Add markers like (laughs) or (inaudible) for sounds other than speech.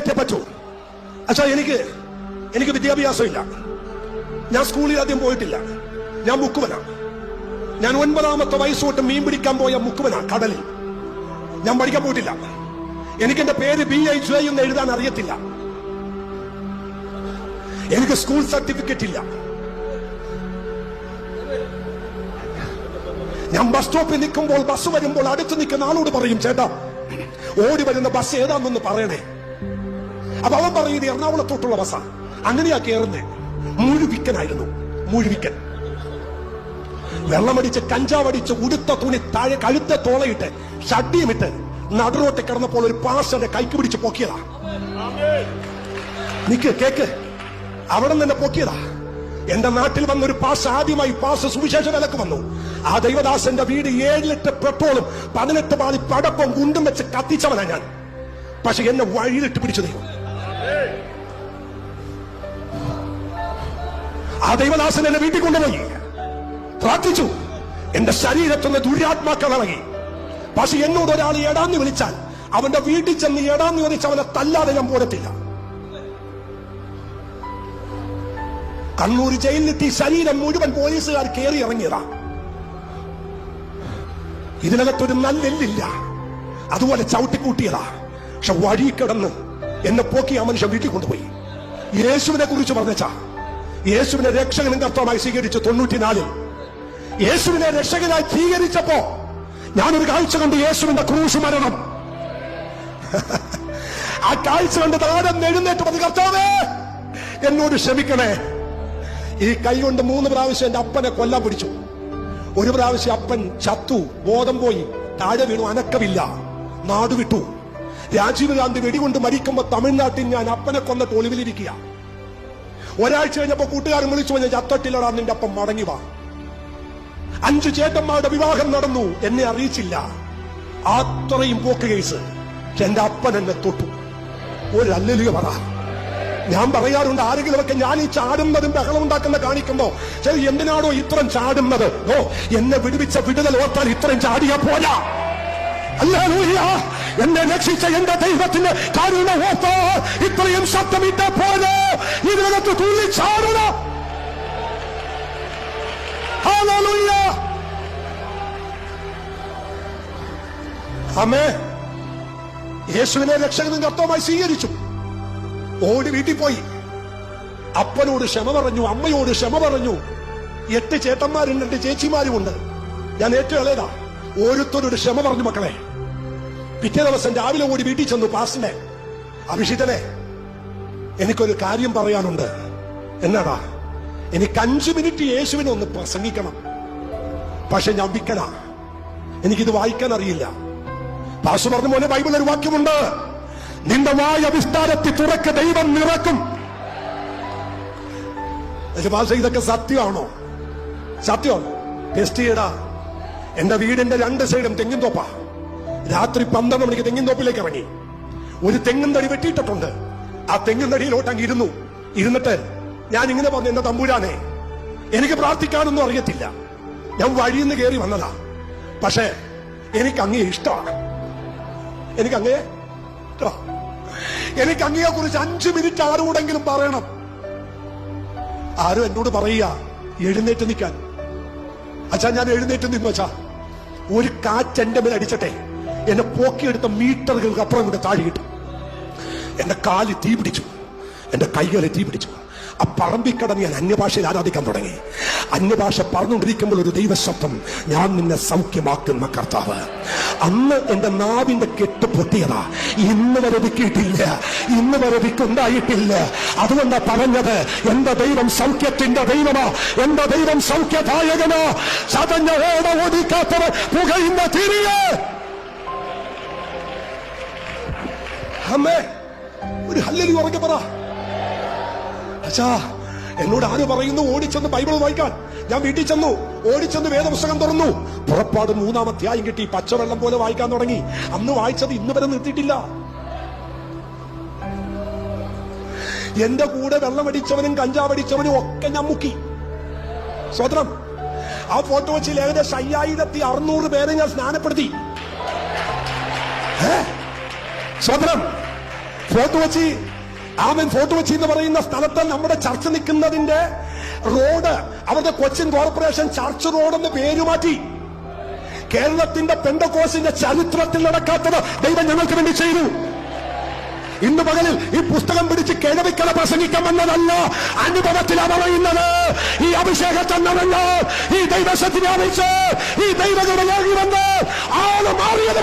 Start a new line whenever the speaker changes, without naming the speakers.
എഴുന്നേറ്റേ പറ്റൂ. അച്ഛാ എനിക്ക് എനിക്ക് വിദ്യാഭ്യാസം ഇല്ല ഞാൻ സ്കൂളിൽ ആദ്യം പോയിട്ടില്ല. ഞാൻ മുക്കുവനാ. ഞാൻ ഒൻപതാമത്തെ വയസ്സ് തൊട്ട് മീൻ പിടിക്കാൻ പോയ മുക്കുവനാ കടലിൽ. ഞാൻ പഠിക്കാൻ പോയിട്ടില്ല. എനിക്ക് എന്റെ പേര് ബി ഐ ജെ എന്ന് എഴുതാൻ അറിയത്തില്ല. എനിക്ക് സ്കൂൾ സർട്ടിഫിക്കറ്റ് ഇല്ല. ഞാൻ ബസ് സ്റ്റോപ്പിൽ നിൽക്കുമ്പോൾ ബസ് വരുമ്പോൾ അടുത്ത് നിൽക്കുന്ന ആളോട് പറയും ചേട്ടാ ഓടി വരുന്ന ബസ് ഏതാണെന്നൊന്ന് പറയണേ. അപ്പൊ അവൻ പറയുന്നത് എറണാകുളത്തോട്ടുള്ള ബസ്സാ അങ്ങനെയാ കയറുന്നേ മുഴുവിക്കനായിരുന്നു. മുഴുവിക്കൻ. വെള്ളമടിച്ച് കഞ്ചാവടിച്ച് ഉടുത്ത തുണി താഴെ കഴുത്ത തോളയിട്ട് ഷഡ്ഡിയുമിട്ട് നടുറോട്ട് കിടന്നപ്പോൾ ഒരു പാഷന്റെ കൈക്ക് പിടിച്ച് പൊക്കിയതാ. നിക്ക് കേക്ക്. അവിടെ നിന്ന് പൊക്കിയതാ. എന്റെ നാട്ടിൽ വന്ന ഒരു പാസ് ആദ്യമായി പാസ് സുവിശേഷ വിലക്ക് വന്നു. ആ ദൈവദാസന്റെ വീട് ഏഴ് ലിറ്റർ പെട്രോളും പതിനെട്ട് പാതി പടപ്പം ഗുണ്ടും വെച്ച് കത്തിച്ചവനാ ഞാൻ. പക്ഷെ എന്നെ വഴിയിലിട്ട് പിടിച്ചു ദൈവം. ആ ദൈവദാസൻ എന്നെ വീട്ടിൽ കൊണ്ടുപോയി. പ്രാർത്ഥിച്ചു. എന്റെ ശരീരത്തുനിന്ന് ദുര്യാത്മാക്കൾ ഇറങ്ങി. പക്ഷെ എന്നോട് ഒരാൾ എടാന്ന് വിളിച്ചാൽ അവന്റെ വീട്ടിൽ ചെന്ന് എടാന്ന് ചോദിച്ച് അവനെ തല്ലാതെ ഞാൻ പോരത്തില്ല. കണ്ണൂർ ജയിലിലെത്തി ശരീരം മുഴുവൻ പോലീസുകാർ കയറി ഇറങ്ങിയതാ. ഇതിനകത്തൊരു നല്ലെല്ലില്ല അതുപോലെ ചവിട്ടിക്കൂട്ടിയതാ. പക്ഷെ വഴി കിടന്ന് എന്നെ പോക്കി ആ മനുഷ്യൻ വീട്ടിൽ കൊണ്ടുപോയി. യേശുവിനെ കുറിച്ച് പറഞ്ഞാ യേശുവിനെ രക്ഷകനും കർത്തമായി സ്വീകരിച്ചു തൊണ്ണൂറ്റിനാലിൽ. യേശുവിനെ രക്ഷകനായി സ്വീകരിച്ചപ്പോ ഞാനൊരു കാഴ്ച കണ്ടു യേശുവിന്റെ ക്രൂശ് മരണം. (laughs) ആ കാഴ്ച കണ്ട് താരം എഴുന്നേറ്റ് പറഞ്ഞു കർത്താവേ എന്നോട് ക്ഷമിക്കണേ. ഈ കൈ കൊണ്ട് മൂന്ന് പ്രാവശ്യം എന്റെ അപ്പനെ കൊല്ലാൻ പിടിച്ചു. ഒരു പ്രാവശ്യം അപ്പൻ ചത്തു ബോധം പോയി താഴെ വീണു അനക്കമില്ല നാടുവിട്ടു. രാജീവ് ഗാന്ധി വെടികൊണ്ട് മരിക്കുമ്പോ തമിഴ്നാട്ടിൽ ഞാൻ അപ്പനെ കൊന്നിട്ട് ഒളിവിലിരിക്കുക ഒരാഴ്ച കഴിഞ്ഞപ്പോ കൂട്ടുകാരൻ വിളിച്ചു പറഞ്ഞ ചത്തൊട്ടില്ലടാ നിന്റെ അപ്പം മടങ്ങി വാ. അഞ്ചു ചേട്ടന്മാരുടെ വിവാഹം നടന്നു എന്നെ അറിയിച്ചില്ല. അത്രയും പോക്ക് കേസ്. എന്റെ അപ്പൻ എന്നെ തൊട്ടു. ഒരു അല്ലലിയ പറ. ഞാൻ പറയാറുണ്ട് ആരെങ്കിലുമൊക്കെ ഞാൻ ഈ ചാടുന്നതും ബഹളം ഉണ്ടാക്കുന്ന കാണിക്കുമ്പോ ശരി എന്തിനാണോ ഇത്രയും ചാടുന്നത്? ഓ എന്നെ വിടുവിച്ച വിടുതൽ ഓർത്താൽ ഇത്രയും ചാടിയാ പോരാ. എന്നെ രക്ഷിച്ച എന്റെ ദൈവത്തിന്റെ കാരുണ ഓർത്തോ ഇത്രയും ശബ്ദമിട്ട പോലെ ഇതിനകത്ത് തുള്ളി. അമ്മേ യേശുവിനെ രക്ഷകനും കർത്തവുമായി സ്വീകരിച്ചു. ഓടി വീട്ടിൽ പോയി. അപ്പനോട് ക്ഷമ പറഞ്ഞു അമ്മയോട് ക്ഷമ പറഞ്ഞു. എട്ട് ചേട്ടന്മാരും രണ്ട് ചേച്ചിമാരും ഉണ്ട് ഞാൻ ഏറ്റവും ഇളയതാ. ഓരോരുത്തരോട് ക്ഷമ പറഞ്ഞു മക്കളെ. പിറ്റേ ദിവസം രാവിലെ കൂടി വീട്ടിൽ ചെന്നു പാസ്റ്റിനെ അഭിഷിതനെ എനിക്കൊരു കാര്യം പറയാനുണ്ട്. എന്നാടാ എനിക്ക് അഞ്ചു മിനിറ്റ് യേശുവിനെ ഒന്ന് പ്രസംഗിക്കണം. പക്ഷെ ഞാൻ വിക്കല എനിക്കിത് വായിക്കാൻ അറിയില്ല പാസ് പറഞ്ഞ പോലെ ബൈബിൾ ഒരു വാക്യമുണ്ട്. നിന്റെ വായ വിസ്താരത്തിൽ തുറക്ക ദൈവം നിറക്കും. ഇതൊക്കെ സത്യമാണോ? സത്യമാണോ? ടെസ്റ്റ് ചെയ്യടാ. എന്റെ വീടിന്റെ രണ്ട് സൈഡും തെങ്ങിൻ തോപ്പാ. രാത്രി പന്ത്രണ്ട് മണിക്ക് തെങ്ങിൻ തോപ്പിലേക്ക് ഇറങ്ങി. ഒരു തെങ്ങിൻ തടി വെട്ടിയിട്ടിട്ടുണ്ട്. ആ തെങ്ങിൻ തടിയിലോട്ട് അങ്ങ് ഇരുന്നു. ഇരുന്നിട്ട് ഞാൻ ഇങ്ങനെ പറഞ്ഞു എന്റെ തമ്പൂരാനെ എനിക്ക് പ്രാർത്ഥിക്കാനൊന്നും അറിയത്തില്ല. ഞാൻ വഴിയിൽ നിന്ന് കയറി വന്നതാ. പക്ഷേ എനിക്ക് അങ്ങേ ഇഷ്ടമാണ്. എനിക്ക് അങ്ങേ. എനിക്ക് അങ്ങയെ കുറിച്ച് അഞ്ചു മിനിറ്റ് ആരോടെങ്കിലും പറയണം. ആരും എന്നോട് പറയുക എഴുന്നേറ്റ് നിൽക്കാൻ. അച്ഛാ ഞാൻ എഴുന്നേറ്റ് നിന്നു അച്ഛാ. ഒരു കാറ്റ് എന്റെ മേൽ അടിച്ചട്ടെ. എന്നെ പോക്കിയെടുത്ത മീറ്ററുകൾക്ക് അപ്പുറം കൂടെ താഴെ കിട്ടും എന്റെ കാലിൽ തീ പിടിച്ചു. എന്റെ കൈകളെ തീ പിടിച്ചു. ആ പറമ്പിൽ കടന്ന് ഞാൻ അന്യഭാഷയിൽ ആരാധിക്കാൻ തുടങ്ങി. അന്യഭാഷ പറഞ്ഞുകൊണ്ടിരിക്കുമ്പോൾ ഒരു ദൈവശബ്ദം ഞാൻ നിന്നെ സൗഖ്യമാക്കുന്ന കർത്താവ്. അന്ന് എന്റെ നാവിന്റെ കെട്ട് പൊട്ടിയതാ. ഇന്ന് വരെ വിക്കിയിട്ടില്ല ഇന്ന് വരെ വിക്കുണ്ടായിട്ടില്ല അതുകൊണ്ടാ പറഞ്ഞത് എന്റെ ദൈവം സൗഖ്യത്തിന്റെ ദൈവമാ. എന്റെ ദൈവം സൗഖ്യദായകനാ. ചതഞ്ഞ ഓട പുകയുന്ന തിരിയെ അമ്മേ ഒരു ഹല്ലലി ഉറക്കെ പറ. അച്ഛാ എന്നോട് ആര് പറയുന്നു ഓടിച്ചെന്ന് ബൈബിൾ വായിക്കാൻ? ഞാൻ വീട്ടിൽ ചെന്നു ഓടിച്ചെന്ന് വേദപുസ്തകം തുറന്നു. പുറപ്പാട് മൂന്നാം അധ്യായം കിട്ടി പച്ചവെള്ളം പോലെ വായിക്കാൻ തുടങ്ങി. അന്ന് വായിച്ചത് ഇന്ന് വരെ നിർത്തിയിട്ടില്ല. എന്റെ കൂടെ വെള്ളമടിച്ചവനും കഞ്ചാവടിച്ചവനും ഒക്കെ ഞാൻ മുക്കി. സ്വതന്ത്രം. ആ ഫോട്ടോ വെച്ചിൽ ഏകദേശം അയ്യായിരത്തി അറുന്നൂറ് പേരെ ഞാൻ സ്നാനപ്പെടുത്തി? സ്വതന്ത്രം. ഫോർട്ട് കൊച്ചി ആമൻ ഫോർട്ട് കൊച്ചി എന്ന് പറയുന്ന സ്ഥലത്ത് നമ്മുടെ ചർച്ച നിൽക്കുന്നതിന്റെ റോഡ് അവരുടെ കൊച്ചിൻ കോർപ്പറേഷൻ ചർച്ച് റോഡ് എന്ന് പേര് മാറ്റി. കേരളത്തിന്റെ പെണ്ടക്കോസിന്റെ ചരിത്രത്തിൽ നടക്കാത്തത് ദൈവം ഞങ്ങൾക്ക് വേണ്ടി ചെയ്തു. ഇന്ന് പകലിൽ ഈ പുസ്തകം പിടിച്ച് കിഴവിക്കല പ്രസംഗിക്കാൻ വന്നതല്ല അനുഭവത്തിലാണ് പറയുന്നത്. ഈ അഭിഷേകത്തന്നതല്ല ഈ ദൈവശത്തിനെ അറിയിച്ച് ഈ വന്ന് ആൾ മാറിയത്